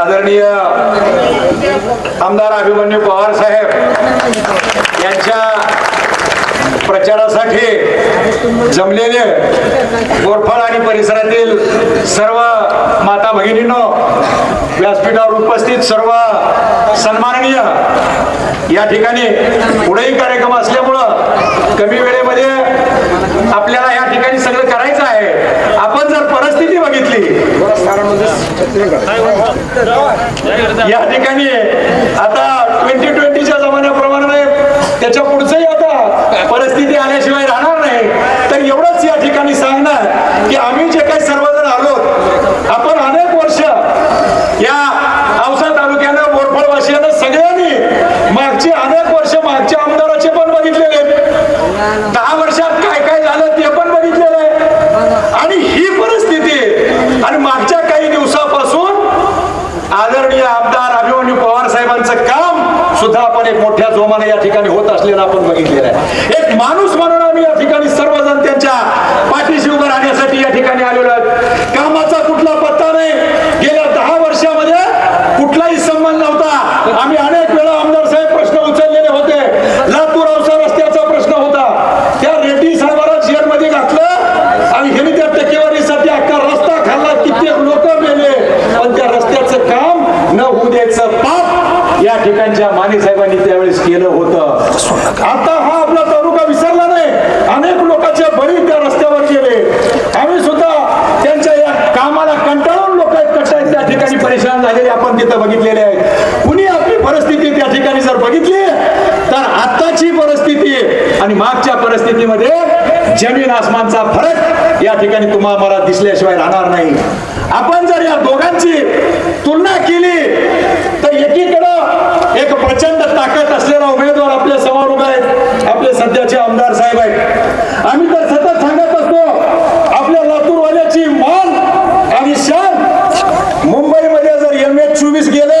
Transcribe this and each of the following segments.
आदरणीय आमदार अभिमन्यू पवार साहेब यांच्या प्रचारासाठी जमलेले गोरफळ आणि परिसरातील सर्व माता भगिनींनो व्यासपीठावर उपस्थित सर्व सन्माननीय या ठिकाणी पुढेही कार्यक्रम असल्यामुळं कमी वेळेमध्ये आपल्याला या ठिकाणी सगळं करायचं आहे. आपण जर परिस्थिती बघितली या ठिकाणी आता ट्वेंटी ट्वेंटीच्या जमान्याप्रमाणे त्याच्या पुढचंही आता परिस्थिती आल्याशिवाय राहणार नाही तर एवढंच या ठिकाणी सांगणार की आम्ही जे काही सर्वजण आलो आपण अनेक वर्ष या औसा तालुक्यानं बोरफळवासियानं सगळ्यांनी मागची अनेक वर्ष मागच्या आमदाराचे पण बघितलेले आहेत. दहा वर्षात काय काय झालं ते पण बघितलेलं आहे आणि ही परिस्थिती आणि मागच्या काही दिवसापासून आदरणीय आमदार अभिमन्यू पवार साहेबांचं काम सुद्धा आपण एक मोठ्या जोमाने या ठिकाणी होत असलेलं आपण बघितलेलं आहे. एक माणूस म्हणून आम्ही या ठिकाणी सर्वजण त्यांच्या पाठीशी उभं राहण्यासाठी या ठिकाणी आलेलो आहे कामाचा कुठला पत्ता नाही गेल्या दहा वर्षामध्ये कुठलाही संबंध नव्हता आम्ही अनेक वेळा आमदार साहेब प्रश्न उचललेले होते लातूर औसा रस्त्याचा प्रश्न होता त्या रेड्डी साहेबाला जेलमध्ये घातलं आणि ह्यांनी त्या टक्केवारीसाठी अख्खा रस्ता खाल्ला कित्येक लोक मेले पण त्या रस्त्याचं काम न होऊ द्यायचं पाप या ठिकाणच्या माने साहेबांनी त्यावेळेस केलं होतं. आता हा आपला तालुका विसरला नाही. अनेक लोकांचे बळी त्या रस्त्यावर गेले. आम्ही सुद्धा त्यांच्या या कामाला कंटाळून लोक कट्टा त्या ठिकाणी परेशान झालेले आपण तिथं बघितलेले आहेत. कुणी आपली परिस्थिती त्या ठिकाणी जर बघितली तर आताची परिस्थिती आणि मागच्या परिस्थितीमध्ये जमीन आसमानचा फरक या ठिकाणी तुम्हाला मला दिसल्याशिवाय राहणार नाही. आपण जर या दोघांची तुलना केली तर एकीकडे एक प्रचंड ताकद असलेला उमेदवार आपल्यासमोर उभा आहेत आपले सध्याचे आमदार साहेब आहेत. आम्ही तर सतत सांगत असतो आपल्या लातूरवाल्याची मान आणि शान मुंबईमध्ये जर एम एच चोवीस गेलं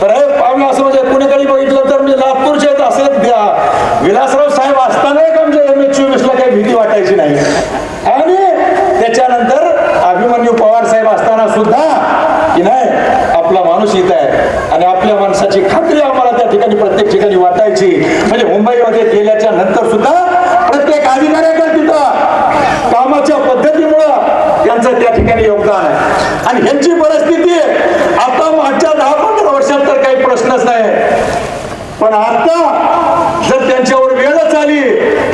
तर हे पाहुणे असं म्हणजे कुणीकडे बघितलं तर म्हणजे लातूरचे आहेत असं द्या विलासराव साहेब असताना एक आमच्या एम एच चोवीसला काही भीती वाटायची नाही आणि त्याच्यानंतर अभिमन्यू पवार साहेब असताना सुद्धा की नाही आपला माणूस इथं आहे आणि आपल्या माणसाची खात्री आम्हाला त्या ठिकाणी प्रत्येक ठिकाणी वाटायची म्हणजे केल्याच्यानंतर सुद्धा प्रत्येक अधिकाऱ्याकडे तिथं कामाच्या पद्धतीमुळं त्यांचं त्या ठिकाणी योगदान आहे. आणि ह्यांची परिस्थिती आता मागच्या दहा पंधरा वर्षात तर काही प्रश्नच नाही. पण आता जर त्यांच्यावर वेळच आली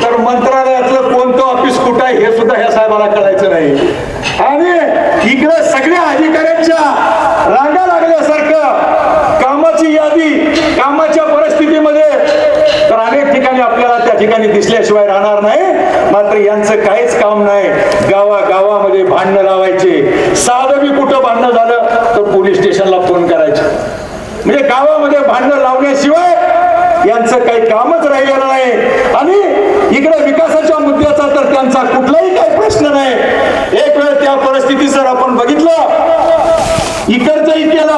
तर मंत्रालयातलं कोणतं ऑफिस कुठं आहे हे सुद्धा ह्या साहेबाला कळायचं नाही आणि इकडे सगळ्या अधिकाऱ्यांच्या रांगा लागल्यासारखं कामाची यादी कामाच्या परिस्थितीमध्ये तर अनेक ठिकाणी आपल्याला त्या ठिकाणी दिसल्याशिवाय राहणार नाही. मात्र यांचं काहीच काम नाही. गावा गावामध्ये भांडणं लावायचे. साधं बी कुठं भांडणं झालं तर पोलीस स्टेशनला फोन करायचे. म्हणजे गावामध्ये भांडणं लावण्याशिवाय यांचं काही कामच राहिलेलं नाही. आणि इकडे विकासाच्या मुद्द्याचा तर त्यांचा कुठलाही काही प्रश्न नाही. एक वेळ त्या परिस्थिती जर आपण बघितलं इकडचंही केलं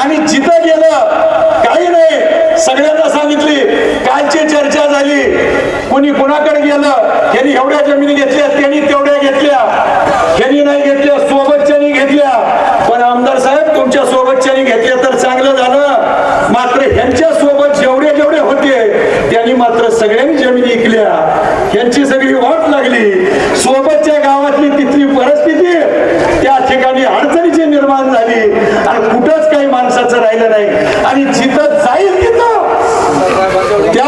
आणि जिथं गेलं काही नाही. सगळ्यांना सांगितली कालची चर्चा झाली. कुणी कुणाकडे गेलं? त्यांनी एवढ्या जमिनी घेतल्या त्यांनी तेवढ्या घेतल्या त्यांनी नाही घेतल्या सोबतच्यानी घेतल्या पण आमदार साहेब तुमच्या सोबतच्यानी घेतल्या तर चांगलं झालं मात्र ह्यांच्या सोबत जेवढे जेवढे होते त्यांनी मात्र सगळ्यांनी जमिनी इकल्या ह्यांची सगळी वाट लागली सोबतच्या गावातली तिथली परिस्थिती त्या ठिकाणी अडचणीची निर्माण झाली आणि कुठंच काही माणसाचं राहिलं नाही आणि जिथं जाईल तिथं त्या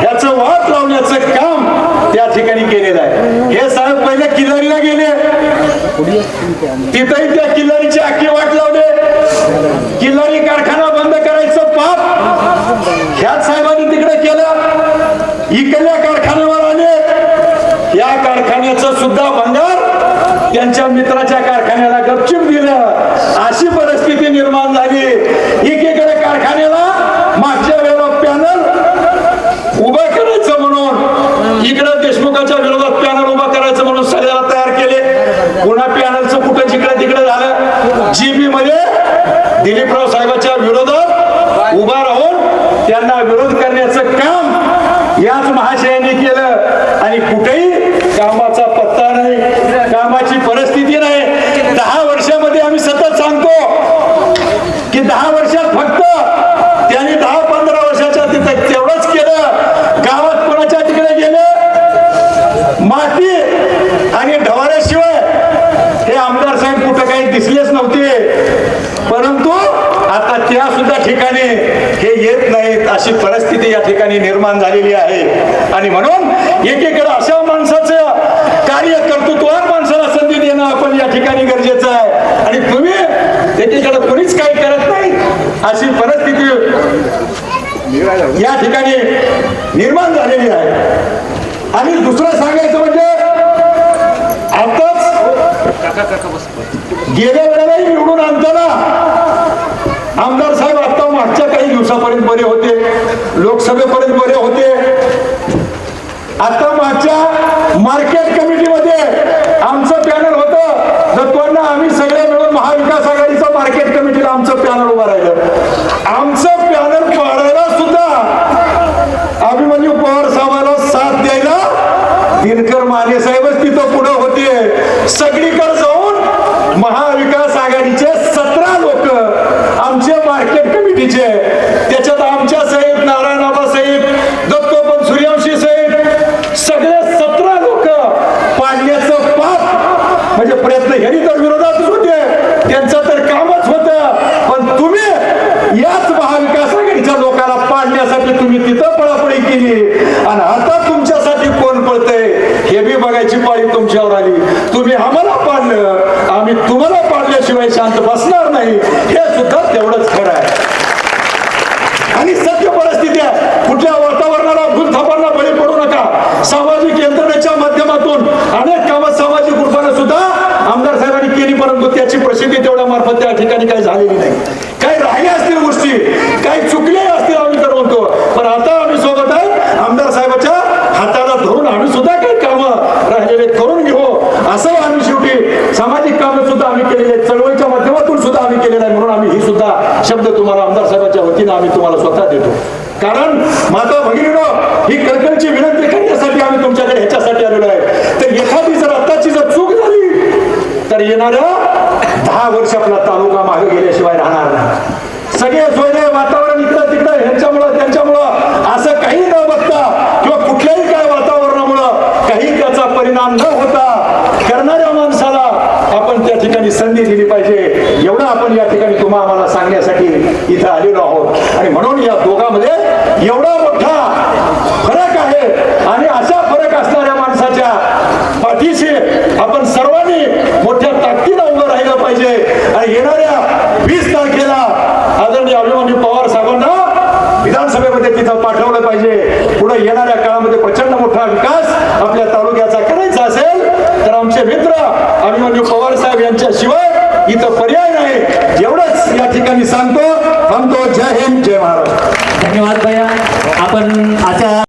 ह्याचं वाट लावण्याचं काम त्या ठिकाणी केलेलं आहे हे साहेब पहिले किल्लारीला गेले तिथंही त्या किल्लारीची आखी वाट लावले. किल्लारी कारखाना बंद करायचं पाप. ह्याच साहेबांनी तिकडे केलं. इकडल्या कारखान्यावर आले. या कारखान्याचं सुद्धा भंगार त्यांच्या मित्राच्या कारखान्याला गपचिप दिलं अशी परिस्थिती निर्माण झाली एकीकडे कारखान्याला मागच्या वेळेला पॅनल उभा करायचं म्हणून इकडं देशमुखाच्या विरोधात पॅनल उभा करायचं म्हणून सगळ्याला तयार केले पुन्हा पॅनलचं कुठं जिकडे तिकडे झालं? जीबी मध्ये दिलीपराव साहेबाच्या विरोधात उभा राहून त्यांना विरोध करण्याचं काम याच महाशयांनी केलं. आणि कुठेही दिसलेच नव्हते. परंतु आता त्या सुद्धा ठिकाणी हे येत नाहीत अशी परिस्थिती या ठिकाणी निर्माण झालेली आहे. आणि म्हणून एकीकडे अशा माणसाचं कार्य कर्तृत्वान माणसाला संधी देणं आपण या ठिकाणी गरजेचं आहे. आणि तुम्ही एकीकडे कोणीच काही करत नाही अशी परिस्थिती या ठिकाणी निर्माण झालेली आहे. आणि दुसरं सांगायचं म्हणजे आताच गेल्या वेळेलाही निवडून आणताना आमदार साहेब आता मागच्या काही दिवसापर्यंत बरे होते लोकसभेपर्यंत बरे होते. आता मागच्या मार्केट कमिटीमध्ये आमचं पॅनल होतं. जत्वांना आम्ही सगळे मिळून महाविकास आघाडीचं मार्केट कमिटीला आमचं पॅनल उभं राहिलं आमचं पॅनल पाडायला सुद्धा अभिमन्यू पवार साहेबाला साथ द्यायला दिनकर माने साहेबच तिथं पुढे होते सगळीकडे जाऊन महाविकास आघाडीचे सतरा लोक आमचे मार्केट त्याच्यात आमच्या सहित नारायण बाबा सहित दत्तोपन सूर्यवंशी सहित सगळे सतरा लोक पाडण्याचं पाप. म्हणजे प्रयत्न ह्यांनी तर विरोधातच होते. त्यांचं तर कामच होतं. पण तुम्ही याच महाविकास आघाडीच्या लोकांना पाडण्यासाठी तुम्ही तिथं पळापळी केली. आणि आता तुमच्यासाठी कोण पळतंय हे बी बघायची पाळी तुमच्यावर आली. तुम्ही आम्हाला पाडलं. आम्ही तुम्हाला शिवाय शांत बसणार नाही. हे सुद्धा तेवढंच खरं आहे आणि सत्य परिस्थिती आहे कुठल्या वातावरणाला भूलथापांना बळी पडू नका सामाजिक यंत्रणेच्या माध्यमातून अनेक कामं सामाजिक रूपाने सुद्धा आमदार साहेबांनी केली परंतु त्याची प्रसिद्धी तेवढ्या मार्फत त्या ठिकाणी काही झालेली नाही काही राहिल्या असतील गोष्टी काही चुकल्या असतील आम्ही तर म्हणतो पण आता आम्ही सोबत आहे आमदार साहेबाच्या हाताला धरून आम्ही सुद्धा काही कामं राहिलेले करून घेऊ असं आम्ही शेवटी सामाजिक कामं सुद्धा आम्ही केलेले आहेत. चळवळीच्या माध्यमातून सुद्धा आम्ही केलेलं आहे म्हणून आम्ही ही सुद्धा शब्द तुम्हाला आमदार साहेबांच्या वतीनं आम्ही तुम्हाला कारण माता भगिनीनो ही कलकलची विनंती करण्यासाठी आम्ही तुमच्याकडे ह्याच्यासाठी आलेलो आहे. तर एखादी जर आताची जर चूक झाली तर येणाऱ्या दहा वर्ष आपला तालुका मागे गेल्याशिवाय राहणार नाही. सगळे सोयरे वातावरण इकडं तिकडं ह्यांच्यामुळं त्यांच्यामुळं.